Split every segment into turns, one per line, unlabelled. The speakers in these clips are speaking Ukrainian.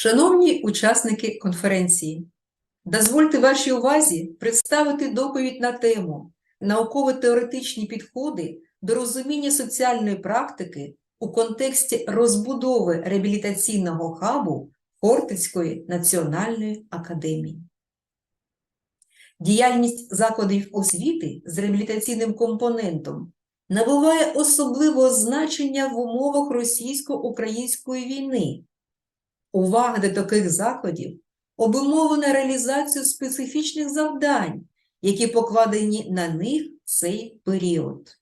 Шановні учасники конференції, дозвольте вашій увазі представити доповідь на тему науково-теоретичні підходи до розуміння соціальної практики у контексті розбудови реабілітаційного хабу Хортицької національної академії. Діяльність закладів освіти з реабілітаційним компонентом набуває особливого значення в умовах російсько-української війни. Увага до таких закладів обумовлена реалізацією специфічних завдань, які покладені на них цей період.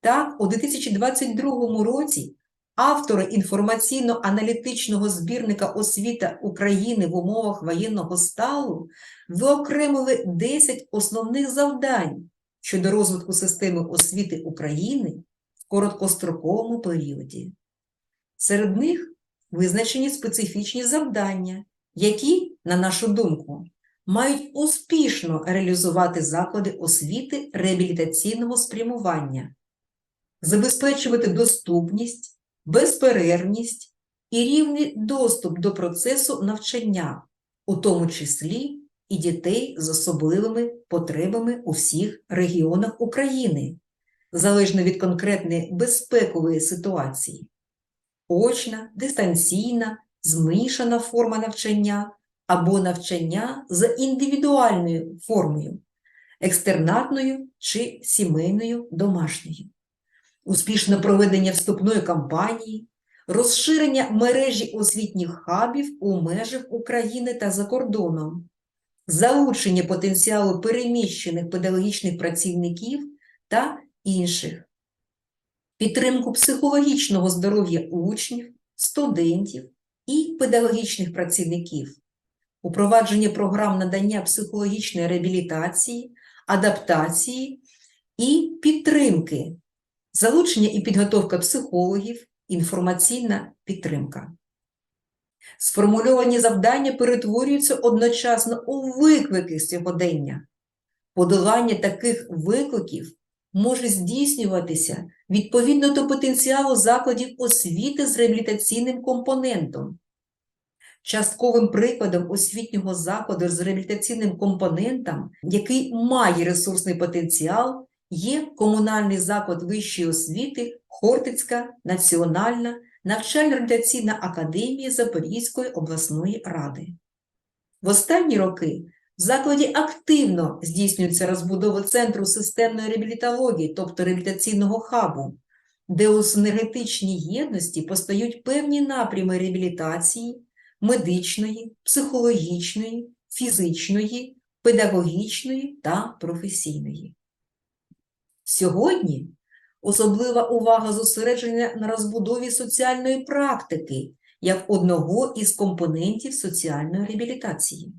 Так, у 2022 році автори інформаційно-аналітичного збірника освіта України в умовах воєнного стану виокремили 10 основних завдань щодо розвитку системи освіти України в короткостроковому періоді. Серед них визначені специфічні завдання, які, на нашу думку, мають успішно реалізувати заклади освіти реабілітаційного спрямування, забезпечувати доступність, безперервність і рівний доступ до процесу навчання, у тому числі і дітей з особливими потребами у всіх регіонах України, залежно від конкретної безпекової ситуації очна, дистанційна, змішана форма навчання або навчання за індивідуальною формою, екстернатною чи сімейною домашньою, успішне проведення вступної кампанії, розширення мережі освітніх хабів у межах України та за кордоном, залучення потенціалу переміщених педагогічних працівників та інших підтримку психологічного здоров'я учнів, студентів і педагогічних працівників, упровадження програм надання психологічної реабілітації, адаптації і підтримки, залучення і підготовка психологів, інформаційна підтримка. Сформульовані завдання перетворюються одночасно у виклики сьогодення. Подолання таких викликів може здійснюватися відповідно до потенціалу закладів освіти з реабілітаційним компонентом. Частковим прикладом освітнього закладу з реабілітаційним компонентом, який має ресурсний потенціал, є комунальний заклад вищої освіти Хортицька національна навчально-реабілітаційна академія Запорізької обласної ради. В останні роки в закладі активно здійснюється розбудова центру системної реабілітології, тобто реабілітаційного хабу, де у синергетичній єдності постають певні напрями реабілітації, медичної, психологічної, фізичної, педагогічної та професійної. Сьогодні особлива увага зосереджена на розбудові соціальної практики як одного із компонентів соціальної реабілітації.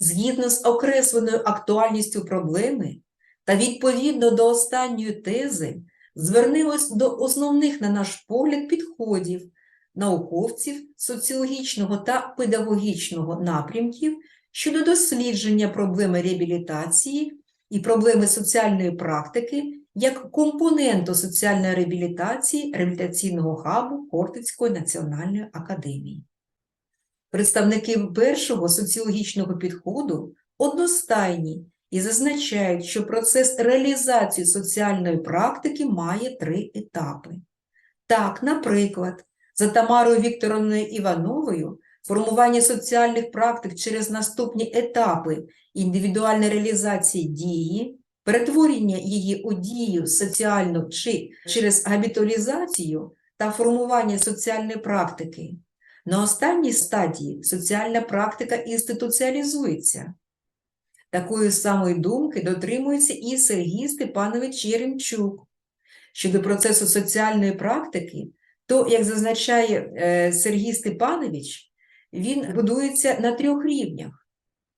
Згідно з окресленою актуальністю проблеми та відповідно до останньої тези, звернемось до основних, на наш погляд, підходів науковців соціологічного та педагогічного напрямків щодо дослідження проблеми реабілітації і проблеми соціальної практики як компоненту соціальної реабілітації реабілітаційного хабу Хортицької національної академії. Представники першого соціологічного підходу одностайні і зазначають, що процес реалізації соціальної практики має три етапи. Так, наприклад, за Тамарою Вікторовною Івановою формування соціальних практик через наступні етапи індивідуальної реалізації дії, перетворення її у дію соціальну чи через габіталізацію та формування соціальної практики. На останній стадії соціальна практика інституціалізується. Такої самої думки дотримується і Сергій Степанович Черемчук. Щодо процесу соціальної практики, то, як зазначає е, Сергій Степанович, він будується на трьох рівнях.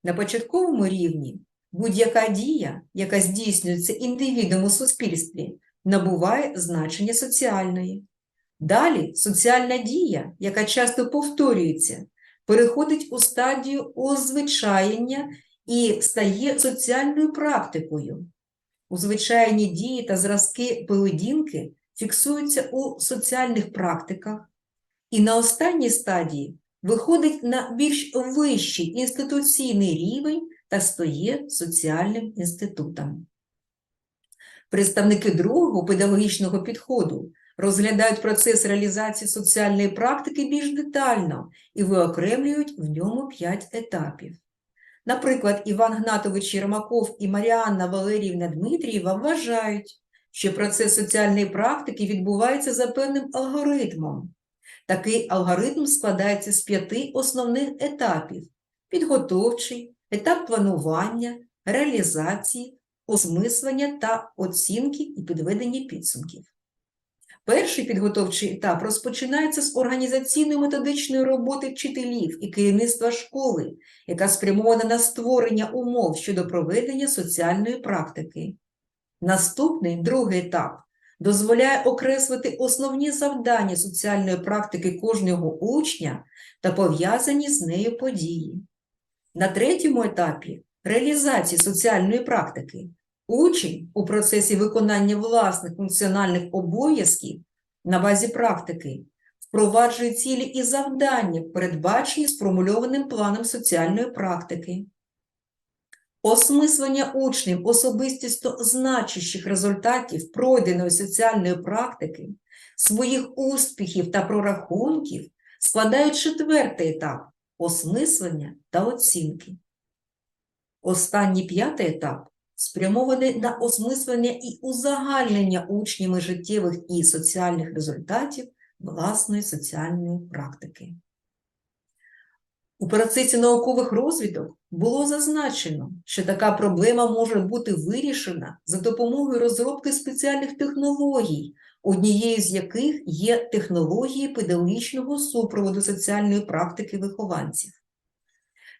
На початковому рівні будь-яка дія, яка здійснюється індивідом у суспільстві, набуває значення соціальної. Далі соціальна дія, яка часто повторюється, переходить у стадію озвичаєння і стає соціальною практикою. У звичайні дії та зразки поведінки фіксуються у соціальних практиках, і на останній стадії виходить на більш вищий інституційний рівень та стає соціальним інститутом. Представники другого педагогічного підходу розглядають процес реалізації соціальної практики більш детально і виокремлюють в ньому п'ять етапів. Наприклад, Іван Гнатович Єрмаков і Маріанна Валеріївна Дмитрієва вважають, що процес соціальної практики відбувається за певним алгоритмом. Такий алгоритм складається з п'яти основних етапів: підготовчий, етап планування, реалізації, осмислення та оцінки і підведення підсумків. Перший підготовчий етап розпочинається з організаційно-методичної роботи вчителів і керівництва школи, яка спрямована на створення умов щодо проведення соціальної практики. Наступний другий етап дозволяє окреслити основні завдання соціальної практики кожного учня та пов'язані з нею події. На третьому етапі реалізації соціальної практики учень у процесі виконання власних функціональних обов'язків на базі практики впроваджує цілі і завдання, передбачені сформульованим планом соціальної практики. Осмислення учнів особистісто значущих результатів пройденої соціальної практики, своїх успіхів та прорахунків складають четвертий етап осмислення та оцінки. Останній п'ятий етап спрямований на осмислення і узагальнення учнями життєвих і соціальних результатів власної соціальної практики. У процесі наукових розвідок було зазначено, що така проблема може бути вирішена за допомогою розробки спеціальних технологій, однією з яких є технології педагогічного супроводу соціальної практики вихованців.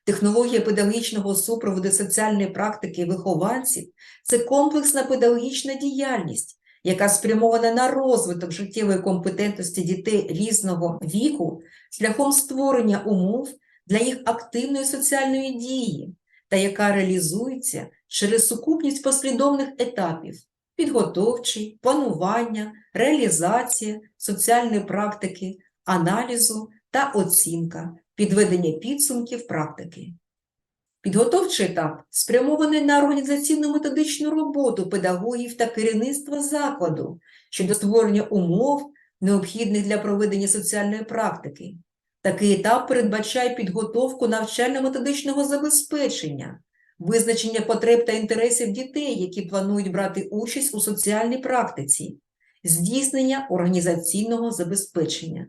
Технологія педагогічного супроводу соціальної практики вихованців це комплексна педагогічна діяльність, яка спрямована на розвиток життєвої компетентності дітей різного віку шляхом створення умов для їх активної соціальної дії та яка реалізується через сукупність послідовних етапів підготовчий, планування, реалізація соціальної практики, аналізу та оцінка, підведення підсумків практики. Підготовчий етап спрямований на організаційно-методичну роботу педагогів та керівництва закладу щодо створення умов, необхідних для проведення соціальної практики. Такий етап передбачає підготовку навчально-методичного забезпечення, визначення потреб та інтересів дітей, які планують брати участь у соціальній практиці, здійснення організаційного забезпечення.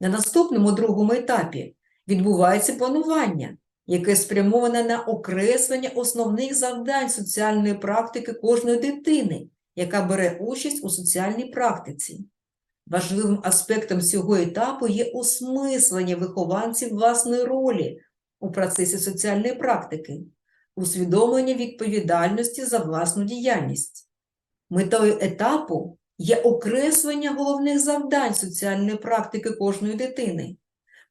На наступному другому етапі відбувається планування, яке спрямоване на окреслення основних завдань соціальної практики кожної дитини, яка бере участь у соціальній практиці. Важливим аспектом цього етапу є осмислення вихованців власної ролі у процесі соціальної практики, усвідомлення відповідальності за власну діяльність. Метою етапу є окреслення головних завдань соціальної практики кожної дитини,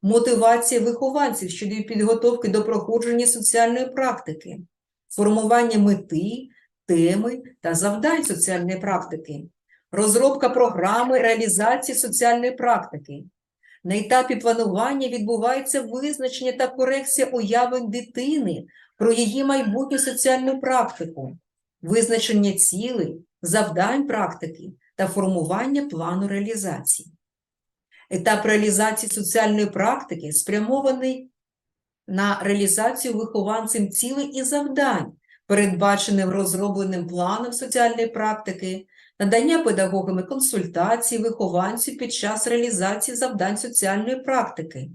мотивація вихованців щодо підготовки до проходження соціальної практики, формування мети, теми та завдань соціальної практики розробка програми реалізації соціальної практики. На етапі планування відбувається визначення та корекція уявлень дитини про її майбутню соціальну практику, визначення цілей, завдань практики та формування плану реалізації. Етап реалізації соціальної практики спрямований на реалізацію вихованцем цілей і завдань, передбаченим розробленим планом соціальної практики, надання педагогами консультацій, вихованців під час реалізації завдань соціальної практики,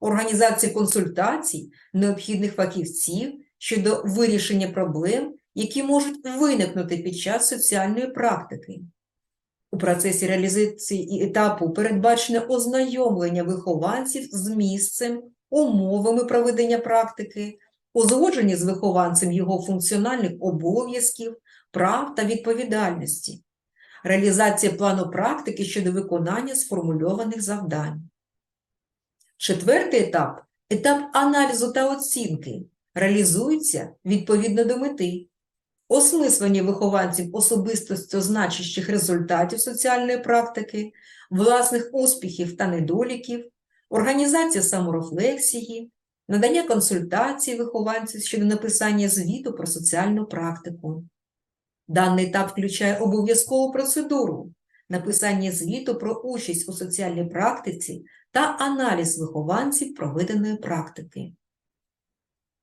організації консультацій необхідних фахівців щодо вирішення проблем, які можуть виникнути під час соціальної практики. У процесі реалізації етапу передбачене ознайомлення вихованців з місцем, умовами проведення практики, узгодження з вихованцем його функціональних обов'язків, прав та відповідальності, реалізація плану практики щодо виконання сформульованих завдань. Четвертий етап етап аналізу та оцінки, реалізується відповідно до мети, осмислення вихованців особистості значущих результатів соціальної практики, власних успіхів та недоліків, організація саморефлексії, надання консультацій вихованців щодо написання звіту про соціальну практику. Даний етап включає обов'язкову процедуру написання звіту про участь у соціальній практиці та аналіз вихованців проведеної практики.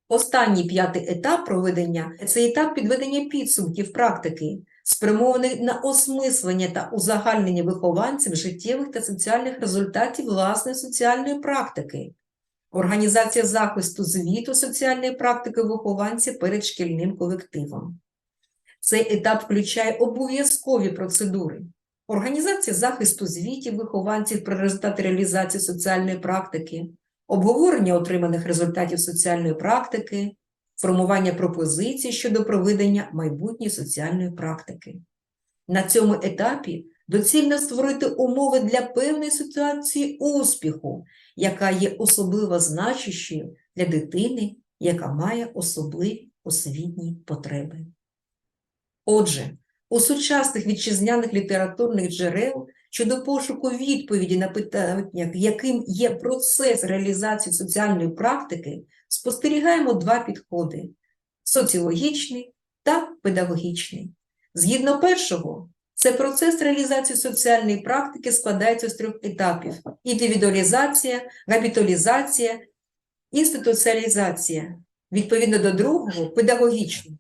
Останній п'ятий етап проведення це етап підведення підсумків практики, спрямований на осмислення та узагальнення вихованців життєвих та соціальних результатів власної соціальної практики, організація захисту звіту соціальної практики вихованця перед шкільним колективом. Цей етап включає обов'язкові процедури. Організація захисту звітів вихованців про результати реалізації соціальної практики, обговорення отриманих результатів соціальної практики, формування пропозицій щодо проведення майбутньої соціальної практики. На цьому етапі доцільно створити умови для певної ситуації успіху, яка є особливо значущою для дитини, яка має особливі освітні потреби. Отже, у сучасних вітчизняних літературних джерел щодо пошуку відповіді на питання, яким є процес реалізації соціальної практики, спостерігаємо два підходи соціологічний та педагогічний. Згідно першого, це процес реалізації соціальної практики складається з трьох етапів: індивідуалізація, габіталізація, інституціалізація. Відповідно до другого педагогічний.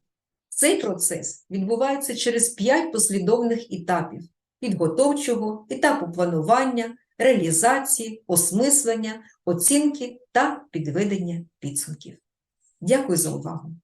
Цей процес відбувається через п'ять послідовних етапів підготовчого, етапу планування, реалізації, осмислення, оцінки та підведення підсумків. Дякую за увагу!